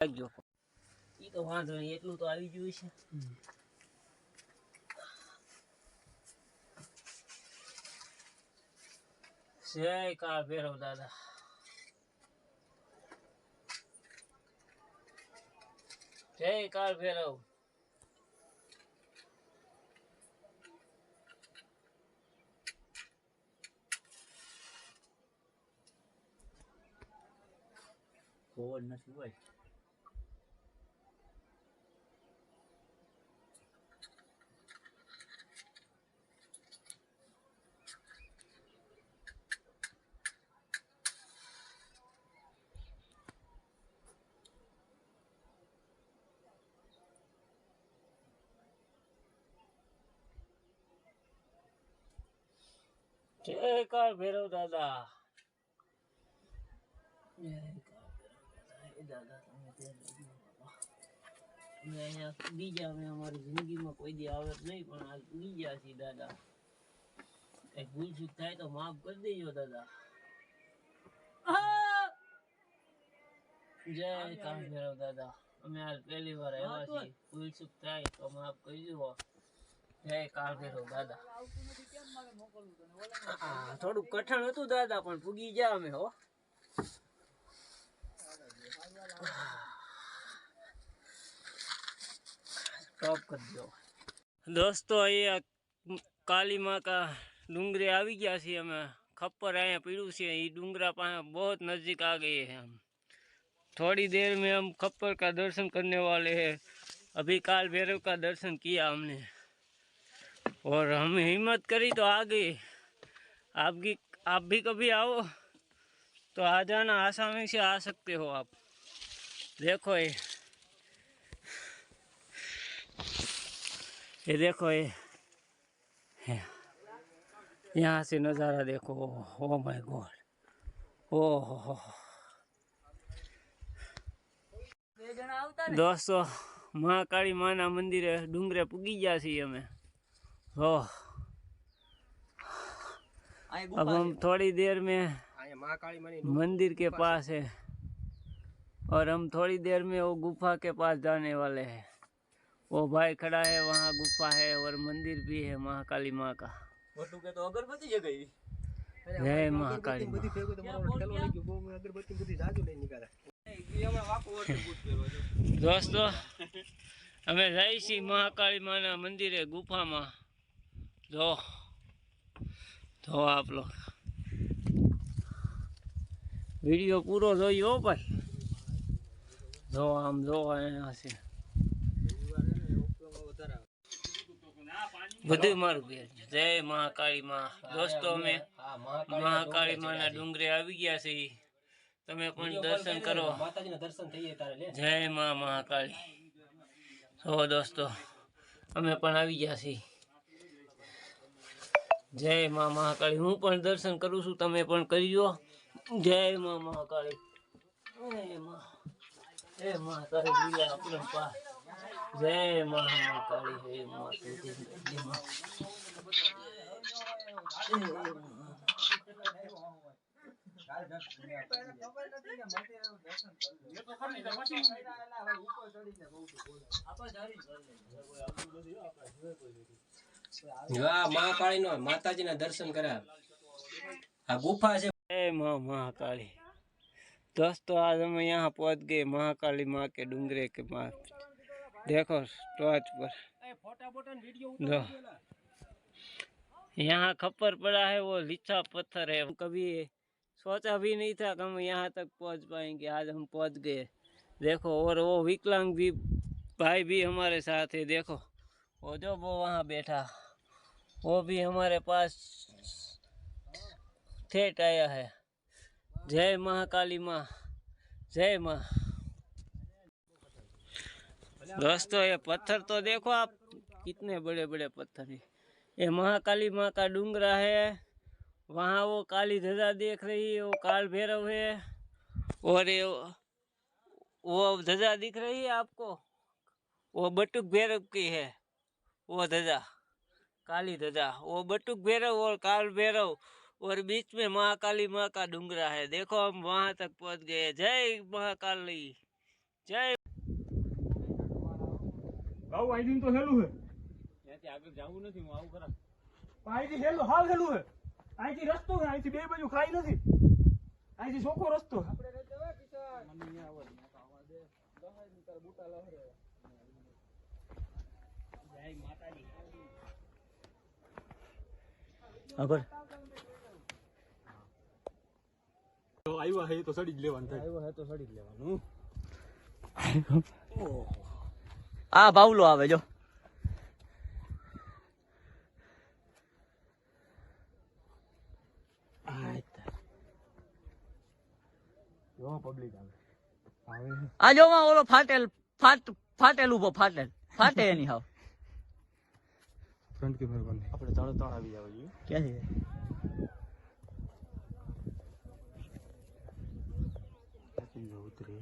લાગજો ઈ તો વાંધો નહીં એટલું તો આવી ગયું છે જય કાળ ભેરવ દાદા. જય કાળ ભેરવ. કોણ નથી હોય. બાપા. અમે અહીંયા બીજા અમે અમારી જિંદગીમાં કોઈ દી આવે જ નહીં પણ આજ બીજા છીએ દાદા કઈ ભૂલ ચૂક થાય તો માફ કરી દેજો દાદા આ! જય કાળ ભૈરવ દાદા અમે આજ પહેલી વાર આવ્યા છીએ ભૂલ ચૂક થાય તો માફ કરી દો જય કાળ ભૈરવ દાદા હા, થોડુંક કઠણ હતું દાદા પણ પૂગી ગયા અમે હો સ્ટોપ કરી દો દોસ્તો અહીંયા કાલી માં કા ડુંગરે આવી ગયા છીએ અમે ખપ્પર અહીંયા પીડ્યું છે એ डूंगरा પાસે બહુ नजदीक आ गए हैं हम थोड़ी देर में हम खप्पर का दर्शन करने वाले हैं अभी काल भैरव का दर्शन किया हमने और हम हिम्मत करी तो आ गए आपकी आप भी कभी आओ तो आ जाना आसानी से आ सकते हो आप देखो ये ये देखो ये ये- यहाँ से नज़ारा देखो ओ माय गॉड ओ हो हो દોસ્તો મહાકાળી માના મંદિરે ડુંગરે પૂગી ગયા છીએ અમે ઓહ अब हम थोड़ी देर में मंदिर के पास है और हम थोड़ी देर में वो गुफा के पास जाने वाले हैं वो भाई खड़ा है वहाँ गुफा है और मंदिर भी है महाकाली माँ का મોટું કે તો અગરબત્તી જ ગઈ જય મહાકાળી માँ. બધી ભેગું તો મારો ઠેલો લઈ ગયો બહુ મેં અગરબત્તી બધી જાજુ લઈ નીકળે એમાં વાકો વોટર બૂટ પહેરવો છે દોસ્તો અમે જઈએ છીએ મહાકાળી માના મંદિરે ગુફામાં જો જો આપ લોગ વીડિયો પૂરો જોયો ભાઈ. જો આમ જો અહીંયા છે. બધું મારું ઘેર જય મહાકાળી માં દોસ્તો અમે મહાકાળી માના ડુંગરે આવી ગયા છે. તમે પણ દર્શન કરો જય મા મહાકાળી. હો દોસ્તો અમે પણ આવી ગયા છીએ. જય મા મહાકાળી. હું પણ દર્શન કરું છું, તમે પણ કરજો. જય મા મહાકાળી. જય મા જય મા તારી જય મા મહાકાળી, હે મા તુજી જય મા જય મા. હા મહાકાળી નો માતાજીના દર્શન કર્યા આ ગુફા છે जय माँ महाकाली दोस्तों आज हम यहाँ पहुँच गए महाकाली माँ के डूंगरे के पास देखो टॉर्च पर दो यहाँ खप्पर पड़ा है वो लिच्छा पत्थर है कभी सोचा भी नहीं था कि हम यहाँ तक पहुँच पाएंगे आज हम पहुँच गए देखो और वो विकलांग भी भाई भी हमारे साथ है देखो वो जो वो वहाँ बैठा, वो भी हमारे पास ठेठ आया है। जय महाकाली माँ, जय माँ। दोस्तों, ये पत्थर तो देखो आप, कितने बड़े बड़े पत्थर है। ये महाकाली माँ का डूंगरा है, वहाँ वो काली ध्वजा देख रही है, वो काल भैरव है, और ये वो ध्वजा दिख रही है आपको, वो बटुक भैरव की है। वो ध्वजा काली ध्वजा वो बटुक भैरव और काल भैरव और बीच में महाकाली माँ का डूंगरा है देखो हम वहां तक पहुंच गए जय महाकाली જય બાબુ અહીંથી તો હેલું છે ત્યાંથી આગળ જવું નથી હું આવું ખરા અહીંથી હેલું હાવ હેલું છે અહીંથી રસ્તો છે અહીંથી બે બાજુ ખાઈ નથી અહીંથી ચોખ્ખો રસ્તો તો આવ્યા હે તો સડી જ લેવાનું થાય. આવ્યા હે તો સડી જ લેવાનું. આ બાવલો આવે જો. જો પબ્લિક આવે. આવે આ જો ઓલો ફાટેલ ફાટ ફાટેલ ઊભો ફાટેલ. ફાટે એની હાવ. ફ્રન્ટ કેમેરા બંધ. આપણે ત્રણ ત્રણ આવી જાવ જોઈએ. ક્યાંથી ઉતરે.